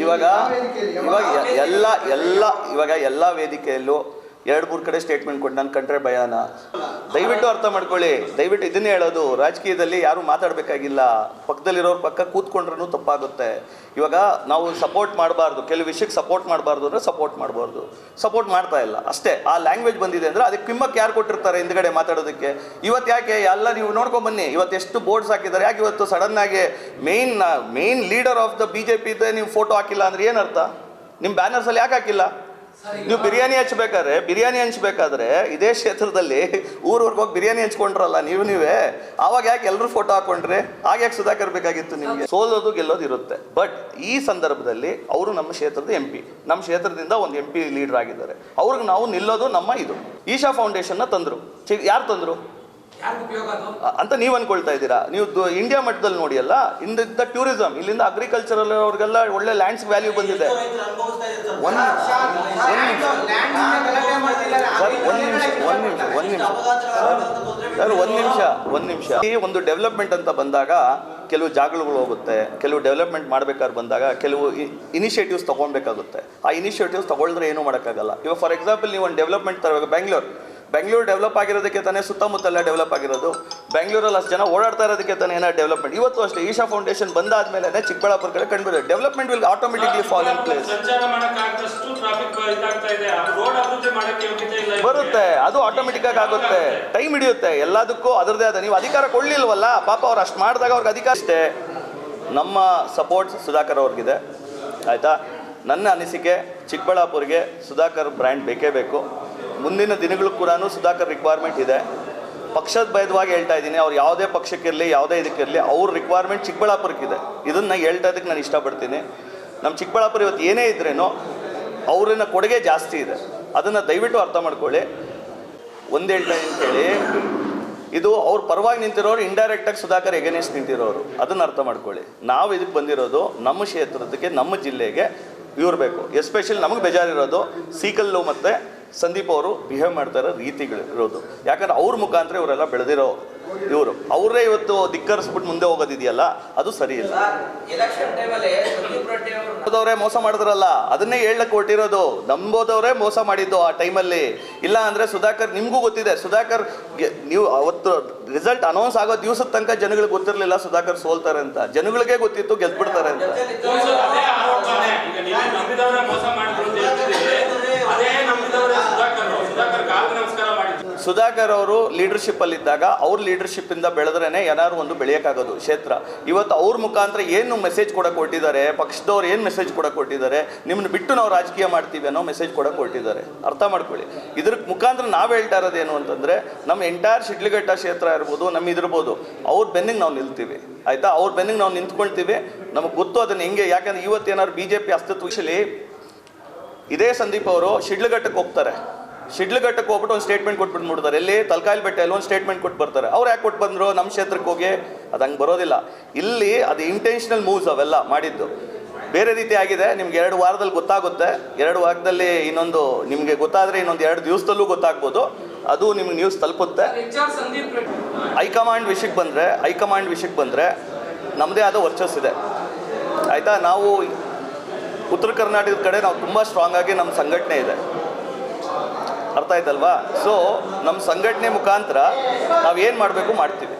ಇವಾಗ ಇವಾಗ ಎಲ್ಲ ಎಲ್ಲ ಇವಾಗ ಎಲ್ಲ ವೇದಿಕೆಯಲ್ಲೂ ಎರಡು ಮೂರು ಕಡೆ ಸ್ಟೇಟ್ಮೆಂಟ್ ಕೊಟ್ಟು ನಾನು ಕಂಡ್ರೆ ಭಯಾನ. ದಯವಿಟ್ಟು ಅರ್ಥ ಮಾಡ್ಕೊಳ್ಳಿ. ದಯವಿಟ್ಟು ಇದನ್ನೇ ಹೇಳೋದು. ರಾಜಕೀಯದಲ್ಲಿ ಯಾರು ಮಾತಾಡಬೇಕಾಗಿಲ್ಲ. ಪಕ್ಕದಲ್ಲಿರೋರು ಪಕ್ಕ ಕೂತ್ಕೊಂಡ್ರೂ ತಪ್ಪಾಗುತ್ತೆ. ಇವಾಗ ನಾವು ಸಪೋರ್ಟ್ ಮಾಡಬಾರ್ದು. ಕೆಲವು ವಿಷಯಕ್ಕೆ ಸಪೋರ್ಟ್ ಮಾಡಬಾರ್ದು ಅಂದರೆ ಸಪೋರ್ಟ್ ಮಾಡಬಾರ್ದು. ಸಪೋರ್ಟ್ ಮಾಡ್ತಾ ಇಲ್ಲ. ಅಷ್ಟೇ. ಆ ಲ್ಯಾಂಗ್ವೇಜ್ ಬಂದಿದೆ ಅಂದರೆ ಅದಕ್ಕೆ ಕಿಮ್ಮಕ್ಕೆ ಯಾರು ಕೊಟ್ಟಿರ್ತಾರೆ ಹಿಂದ್ಗಡೆ ಮಾತಾಡೋದಕ್ಕೆ? ಇವತ್ತು ಯಾಕೆ? ಎಲ್ಲ ನೀವು ನೋಡ್ಕೊಂಬನ್ನಿ ಇವತ್ತು ಎಷ್ಟು ಬೋರ್ಡ್ಸ್ ಹಾಕಿದ್ದಾರೆ. ಯಾಕೆ ಇವತ್ತು ಸಡನ್ ಆಗಿ main main leader of the B J P ನೀವು ಫೋಟೋ ಹಾಕಿಲ್ಲ ಅಂದ್ರೆ ಏನರ್ಥ ನಿಮ್ಮ ಬ್ಯಾನರ್ಸಲ್ಲಿ ಯಾಕೆ ಹಾಕಿಲ್ಲ? ನೀವು ಬಿರಿಯಾನಿ ಹಚ್ಬೇಕಾದ್ರೆ, ಬಿರಿಯಾನಿ ಹಂಚ್ಬೇಕಾದ್ರೆ ಇದೇ ಕ್ಷೇತ್ರದಲ್ಲಿ ಊರೂರ್ಗೆ ಹೋಗಿ ಬಿರಿಯಾನಿ ಹಂಚ್ಕೊಂಡ್ರಲ್ಲ, ನೀವು ನೀವೇ? ಆವಾಗ ಯಾಕೆ ಎಲ್ಲರೂ ಫೋಟೋ ಹಾಕೊಂಡ್ರೆ? ಆಗ ಯಾಕೆ ಸುಧಾಕರ್ ಬೇಕಾಗಿತ್ತು ನಿಮಗೆ? ಸೋಲೋದು ಗೆಲ್ಲೋದು ಇರುತ್ತೆ. ಬಟ್ ಈ ಸಂದರ್ಭದಲ್ಲಿ ಅವರು ನಮ್ಮ ಕ್ಷೇತ್ರದ ಎಂ ಪಿ ನಮ್ಮ ಕ್ಷೇತ್ರದಿಂದ ಒಂದು ಎಂ ಪಿ ಲೀಡರ್ ಆಗಿದ್ದಾರೆ. ಅವ್ರಿಗೆ ನಾವು ನಿಲ್ಲೋದು ನಮ್ಮ ಇದು. ಈಶಾ ಫೌಂಡೇಶನ್ನ ತಂದರು. ಯಾರು ತಂದರು? ಅಂತ ನೀವು ಅನ್ಕೊಳ್ತಾ ಇದ್ದೀರಾ ನೀವು ಇಂಡಿಯಾ ಮಟ್ಟದಲ್ಲಿ ನೋಡಿ ಅಲ್ಲ ಇಂದ ಟೂರಿಸಂ ಇಲ್ಲಿಂದ ಅಗ್ರಿಕಲ್ಚರಲ್ ಅವ್ರಿಗೆಲ್ಲ ಒಳ್ಳೆ ಲ್ಯಾಂಡ್ಸ್ ವ್ಯಾಲ್ಯೂ ಬಂದಿದೆ ಒಂದು ಸರ್ ಒಂದು ನಿಮಿಷ ಒಂದು ನಿಮಿಷ ಒಂದು ನಿಮಿಷ ಸರ್ ಒಂದು ನಿಮಿಷ ಒಂದು ನಿಮಿಷ ಈ ಒಂದು ಡೆವಲಪ್ಮೆಂಟ್ ಅಂತ ಬಂದಾಗ ಕೆಲವು ಜಾಗಗಳು ಹೋಗುತ್ತೆ ಕೆಲವು ಡೆವಲಪ್ಮೆಂಟ್ ಮಾಡಬೇಕಾದ್ರೆ ಬಂದಾಗ ಕೆಲವು ಇನಿಷಿಯೇಟಿವ್ಸ್ ತೊಗೊಳ್ಬೇಕಾಗುತ್ತೆ ಆ ಇನಿಷಿಯೇಟಿವ್ಸ್ ತೊಗೊಳ್ದ್ರೆ ಏನೂ ಮಾಡೋಕ್ಕಾಗಲ್ಲ ಇವಾಗ ಫಾರ್ ಎಕ್ಸಾಂಪಲ್ ನೀವು ಒಂದು ಡೆವಲಪ್ಮೆಂಟ್ ತರಬೇಕು ಬೆಂಗಳೂರು ಬೆಂಗಳೂರು ಡೆವಲಪ್ ಆಗಿರೋದಕ್ಕೆ ತಾನೇ ಸುತ್ತಮುತ್ತಲ ಡೆವಲಪ್ ಆಗಿರೋದು. ಬೆಂಗಳೂರಲ್ಲಿ ಅಷ್ಟು ಜನ ಓಡಾಡ್ತಾ ಇರೋದಕ್ಕೆ ತಾನೇ ಏನೋ ಡೆವಲಪ್ಮೆಂಟ್ ಇವತ್ತು ಅಷ್ಟೇ ಈಶಾ ಫೌಂಡೇಶನ್ ಬಂದಾದ್ಮೇಲೆ ಚಿಕ್ಕಬಳ್ಳಾಪುರ ಕಡೆ ಕಂಡುಬರುತ್ತೆ development will automatically follow in place ಬರುತ್ತೆ. ಅದು ಆಟೋಮೆಟಿಕ್ ಆಗಿ ಆಗುತ್ತೆ. ಟೈಮ್ ಹಿಡಿಯುತ್ತೆ. ಎಲ್ಲದಕ್ಕೂ ಅದರದೇ ಆದ ನೀವು ಅಧಿಕಾರ ಕೊಡ್ಲಿಲ್ವಲ್ಲ? ಪಾಪ ಅವ್ರು ಅಷ್ಟು ಮಾಡಿದಾಗ ಅವ್ರಿಗೆ ಅಧಿಕಾರ ಅಷ್ಟೇ ನಮ್ಮ ಸಪೋರ್ಟ್ ಸುಧಾಕರ್ ಅವ್ರಿಗಿದೆ. ಆಯಿತಾ? ನನ್ನ ಅನಿಸಿಕೆ ಚಿಕ್ಕಬಳ್ಳಾಪುರಿಗೆ ಸುಧಾಕರ್ ಬ್ರ್ಯಾಂಡ್ ಬೇಕೇ ಬೇಕು. ಮುಂದಿನ ದಿನಗಳು ಕೂಡ ಸುಧಾಕರ್ ರಿಕ್ವೈರ್ಮೆಂಟ್ ಇದೆ. ಪಕ್ಷದ ಭೇದವಾಗಿ ಹೇಳ್ತಾ ಇದ್ದೀನಿ, ಅವ್ರು ಯಾವುದೇ ಪಕ್ಷಕ್ಕಿರಲಿ ಯಾವುದೇ ಇದಕ್ಕಿರಲಿ ಅವ್ರ ರಿಕ್ವೈರ್ಮೆಂಟ್ ಚಿಕ್ಕಬಳ್ಳಾಪುರಕ್ಕಿದೆ ಇದನ್ನು ಹೇಳ್ತಾ ಇದಕ್ಕೆ ನಾನು ಇಷ್ಟಪಡ್ತೀನಿ. ನಮ್ಮ ಚಿಕ್ಕಬಳ್ಳಾಪುರ ಇವತ್ತು ಏನೇ ಇದ್ರೇನೋ ಅವ್ರನ್ನ ಕೊಡುಗೆ ಜಾಸ್ತಿ ಇದೆ. ಅದನ್ನು ದಯವಿಟ್ಟು ಅರ್ಥ ಮಾಡ್ಕೊಳ್ಳಿ. ಒಂದು ಹೇಳ್ತಾ ಅಂತೇಳಿ, ಇದು ಅವ್ರ ಪರವಾಗಿ ನಿಂತಿರೋರು ಇಂಡೈರೆಕ್ಟಾಗಿ ಸುಧಾಕರ್ ಎಗೇನೆಸ್ಟ್ ನಿಂತಿರೋರು. ಅದನ್ನು ಅರ್ಥ ಮಾಡ್ಕೊಳ್ಳಿ. ನಾವು ಇದಕ್ಕೆ ಬಂದಿರೋದು ನಮ್ಮ ಕ್ಷೇತ್ರದಕ್ಕೆ, ನಮ್ಮ ಜಿಲ್ಲೆಗೆ ಇವ್ರು ಬೇಕು. ಎಸ್ಪೆಷಲಿ ನಮಗೆ ಬೇಜಾರಿರೋದು ಸೀಕಲ್ಲು ಮತ್ತು ಸಂದೀಪ್ ಅವರು ಬಿಹೇವ್ ಮಾಡ್ತಾ ಇರೋ ರೀತಿಗಳು ಇರೋದು. ಯಾಕಂದ್ರೆ ಅವ್ರ ಮುಖಾಂತರ ಇವರೆಲ್ಲ ಬೆಳೆದಿರೋ ಇವರು. ಅವರೇ ಇವತ್ತು ಧಿಕ್ಕರಿಸ್ಬಿಟ್ಟು ಮುಂದೆ ಹೋಗೋದಿದೆಯಲ್ಲ ಅದು ಸರಿ ಇಲ್ಲ. ಅವರು ನಂಬೋದವ್ರೇ ಮೋಸ ಮಾಡಿದ್ರಲ್ಲ ಅದನ್ನೇ ಹೇಳಕ್ ಕೊಟ್ಟಿರೋದು ನಂಬೋದವರೇ ಮೋಸ ಮಾಡಿದ್ದು ಆ ಟೈಮಲ್ಲಿ. ಇಲ್ಲ ಅಂದ್ರೆ ಸುಧಾಕರ್ ನಿಮಗೂ ಗೊತ್ತಿದೆ ಸುಧಾಕರ್ ಗೆ- ನೀವು ಅವತ್ತು ರಿಸಲ್ಟ್ ಅನೌನ್ಸ್ ಆಗೋ ದಿವಸದ ತನಕ ಜನಗಳಿಗೆ ಗೊತ್ತಿರಲಿಲ್ಲ ಸುಧಾಕರ್ ಸೋಲ್ತಾರೆ ಅಂತ. ಜನಗಳಿಗೆ ಗೊತ್ತಿತ್ತು ಗೆದ್ಬಿಡ್ತಾರೆ ಅಂತ ಸೊ ಅದೇ ಆರೋಪನೆ ಈಗ ನೀವು ನಂಬಿದವರೇ ಮೋಸ ಮಾಡಿದ್ರು ಅಂತ ಹೇಳ್ತಿದ್ದೀರಿ ಅದೇ ನಂಬಿದವರೇ ಸುಧಾಕರ್ ಸುಧಾಕರ್ ಕಾಲು ನಮಸ್ಕಾರ ಮಾಡಿದ್ರು ಸುಧಾಕರ್ ಅವರು ಲೀಡರ್ಶಿಪ್ ಇದ್ದಾಗ ಅವ್ರ ಲೀಡರ್ಶಿಪ್ ಇಂದ ಬೆಳೆದ್ರೇನೆ ಏನಾದ್ರು ಒಂದು ಬೆಳೆಯಕ್ಕಾಗೋದು ಕ್ಷೇತ್ರ. ಇವತ್ತು ಅವ್ರ ಮುಖಾಂತರ ಏನು ಮೆಸೇಜ್ ಕೊಡಕ್ಕೆ ಕೊಟ್ಟಿದ್ದಾರೆ, ಪಕ್ಷದವ್ರು ಏನು ಮೆಸೇಜ್ ಕೊಡಕ್ಕೆ ಕೊಟ್ಟಿದ್ದಾರೆ ನಿಮ್ಮನ್ನ ಬಿಟ್ಟು ನಾವು ರಾಜಕೀಯ ಮಾಡ್ತೀವಿ ಅನ್ನೋ ಮೆಸೇಜ್ ಕೊಡಕ್ ಕೊಟ್ಟಿದ್ದಾರೆ. ಅರ್ಥ ಮಾಡ್ಕೊಳ್ಳಿ. ಇದ್ರ ಮುಖಾಂತರ ನಾವು ಹೇಳ್ತಾ ಇರೋದೇನು ಅಂತಂದ್ರೆ, ನಮ್ಮ ಎಂಟೈರ್ ಶಿಡ್ಲಿಘಟ್ಟ ಕ್ಷೇತ್ರ ಇರ್ಬೋದು ನಮ್ಮ ಇದಿರ್ಬೋದು, ಅವ್ರ ಬೆನ್ನಿಗೆ ನಾವು ನಿಲ್ತೀವಿ. ಆಯಿತಾ? ಅವ್ರ ಬೆನ್ನಿಗೆ ನಾವು ನಿಂತ್ಕೊಳ್ತೀವಿ. ನಮಗೆ ಗೊತ್ತು ಅದನ್ನ ಹೆಂಗೆ, ಯಾಕಂದ್ರೆ ಇವತ್ತೇನಾದ್ರು ಬಿ ಜೆ ಪಿ ಅಸ್ತಿತ್ವದಲ್ಲಿ ಇದೇ ಸಂದೀಪ್ ಅವರು ಶಿಡ್ಲಘಟ್ಟಕ್ಕೆ ಹೋಗ್ತಾರೆ. ಶಿಡ್ಲಘಟ್ಟಕ್ಕೆ ಹೋಗ್ಬಿಟ್ಟು ಒಂದು ಸ್ಟೇಟ್ಮೆಂಟ್ ಕೊಟ್ಬಿಟ್ಟು ನೋಡ್ತಾರೆ ಎಲ್ಲಿ? ತಲಕಾಯಿಲ್ ಬೆಟ್ಟೆಯಲ್ಲಿ ಒಂದು ಸ್ಟೇಟ್ಮೆಂಟ್ ಕೊಟ್ಟು ಬರ್ತಾರೆ. ಅವ್ರು ಯಾಕೆ ಕೊಟ್ಟು ಬಂದರು? ನಮ್ಮ ಕ್ಷೇತ್ರಕ್ಕೆ ಹೋಗಿ? ಅದು ಹಂಗೆ ಬರೋದಿಲ್ಲ. ಇಲ್ಲಿ ಅದು ಇಂಟೆನ್ಷನಲ್ ಮೂವ್ಸ್ ಅವೆಲ್ಲ ಮಾಡಿದ್ದು. ಬೇರೆ ರೀತಿ ಆಗಿದೆ. ನಿಮ್ಗೆ ಎರಡು ವಾರದಲ್ಲಿ ಗೊತ್ತಾಗುತ್ತೆ. ಎರಡು ವಾರದಲ್ಲಿ ಇನ್ನೊಂದು ನಿಮಗೆ ಗೊತ್ತಾದರೆ ಇನ್ನೊಂದು ಎರಡು ದಿವಸದಲ್ಲೂ ಗೊತ್ತಾಗ್ಬೋದು. ಅದು ನಿಮ್ಗೆ ನ್ಯೂಸ್ ತಲುಪುತ್ತೆ. ಹೈಕಮಾಂಡ್ ವಿಷಯಕ್ಕೆ ಬಂದರೆ, ಹೈಕಮಾಂಡ್ ವಿಷಯಕ್ಕೆ ಬಂದರೆ ನಮ್ಮದೇ ಆದ ವರ್ಚಸ್ಸಿದೆ ಆಯಿತಾ? ನಾವು ಉತ್ತರ ಕರ್ನಾಟಕದ ಕಡೆ ನಾವು ತುಂಬ ಸ್ಟ್ರಾಂಗ್ ಆಗಿ ನಮ್ಮ ಸಂಘಟನೆ ಇದೆ. ಅರ್ಥ ಆಯ್ತಲ್ವಾ? ಸೊ ನಮ್ಮ ಸಂಘಟನೆ ಮುಖಾಂತರ ನಾವು ಏನು ಮಾಡಬೇಕು ಮಾಡ್ತೀವಿ.